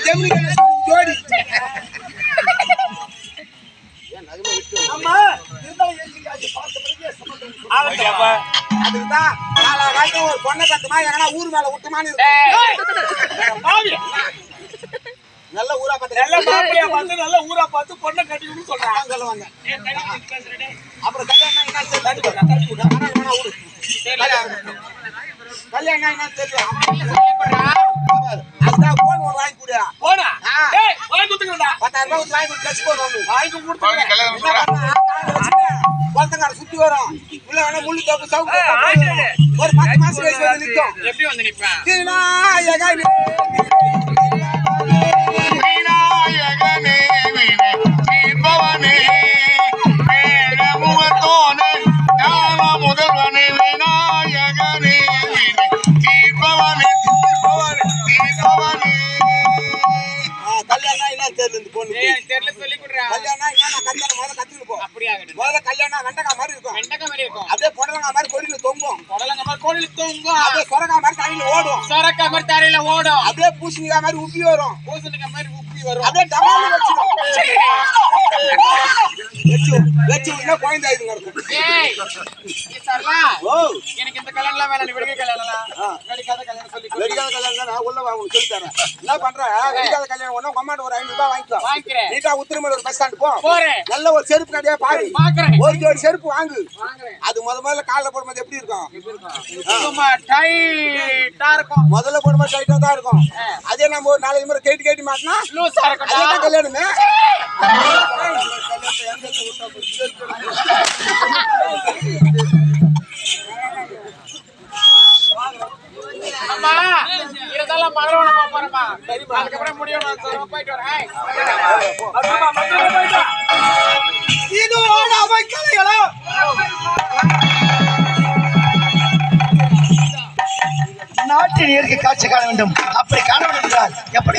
ஜெமினி கணேசன் ஜோடி அதுக்குதான் ஒரு பொண்ணை கத்துமா எங்கன்னா ஊர் மேல விட்டுமான்னு நல்ல ஊரா பார்த்து நல்ல மாப்பிள்ளையா பார்த்து நல்ல ஊரா பார்த்து பொண்ணை கட்டிக்கணும்னு சொல்றான் வந்தேன் அப்புறம் கல்யாணம் என்ன கல்யாணம் என்ன தெரியும்? போன் ஒன்று வாங்கி கொடு. போனா. ஏய் வாங்கி கொடுத்துக்கடா பத்தாயிரம் ரூபாய் கொடுத்து வாங்கி கொடு கட்சி போன் ஒன்று வாங்கி கொடுத்துக்கடா குளத்தங்கார சுத்தி வரும். உள்ள வேணா முள்ளு தோப்பு சவுக்கு ஆ, ஆயிட்டு. ஒரு பத்து மாசம் வயசு வந்து நிற்கும் எப்படி வந்து நிப்பேன்? தெரியல. ஏய் தெரியல சொல்லி கொடுறா. கல்யாணம் என்ன கல்யாணம் முதல்ல கத்துக்கிட்டு போ அப்படியே ஆகட்டும் முதல்ல கல்யாணம் வெண்டைக்காய் மாதிரி இருக்கும். வெண்டைக்காய் மாதிரி இருக்கும். அப்படியே புடலங்காய் மாதிரி கொடியில தொங்கும். புடலங்க மாதிரி கோழில் தூங்கும். அப்படியே சொரக்காய் மாதிரி தண்ணியில ஓடும். சொரக்காய் மாதிரி தரையில ஓடும். அப்படியே பூசணிக்காய் மாதிரி உப்பி வரும். பூசணிக்காய் மாதிரி உப்பி வரும். அப்படியே டமால்னு வச்சிடும். வச்சு வச்சு விட்டா குழந்தை ஆயிடுங்க இருக்கும். ஏய் நீ சரலா ஓ. எனக்கு இந்த கல்யாணம்லாம். வேணாம். வெடிக்காத கல்யாணம் சொல்லி. வெடிக்காத கல்யாணம் நான் உள்ள வா, உனக்கு சொல்லி தரேன். என்ன பண்ற? வெடிக்காத கல்யாணம் ஒண்ணு கம்மாண்டு ஒரு ஐநூறு ரூபாய் வாங்கிக்கோ. வாங்கிக்கிறேன். நீட்டா உத்திரமேல ஒரு பஸ் ஸ்டாண்ட் போ. போறேன். நல்ல ஒரு செருப்பு கடையா பாரு. பாக்குறேன் ஒரு ஜோடி செருப்பு வாங்கு. அது முத முதல்ல கால்ல போடும்போது எப்படி இருக்கும்? சும்மா டைட்டா இருக்கும். முதல்ல போடும்போது டைட்டா தான் இருக்கும். அதே நம்ம ஒரு நாலஞ்சு முறை கேட்டு கேட்டு மாட்டினா லூசா அதுதான் இருக்கட்டும் கல்யாணமே. அம்மா இருந்தாலும் அதுக்கப்புறம் முடியும். போயிட்டு வரேன். இதோட அமைக்கலைகளா நாட்டின் இயற்கை காட்சி காண வேண்டும். அப்படி காண வேண்டும் என்றால் எப்படி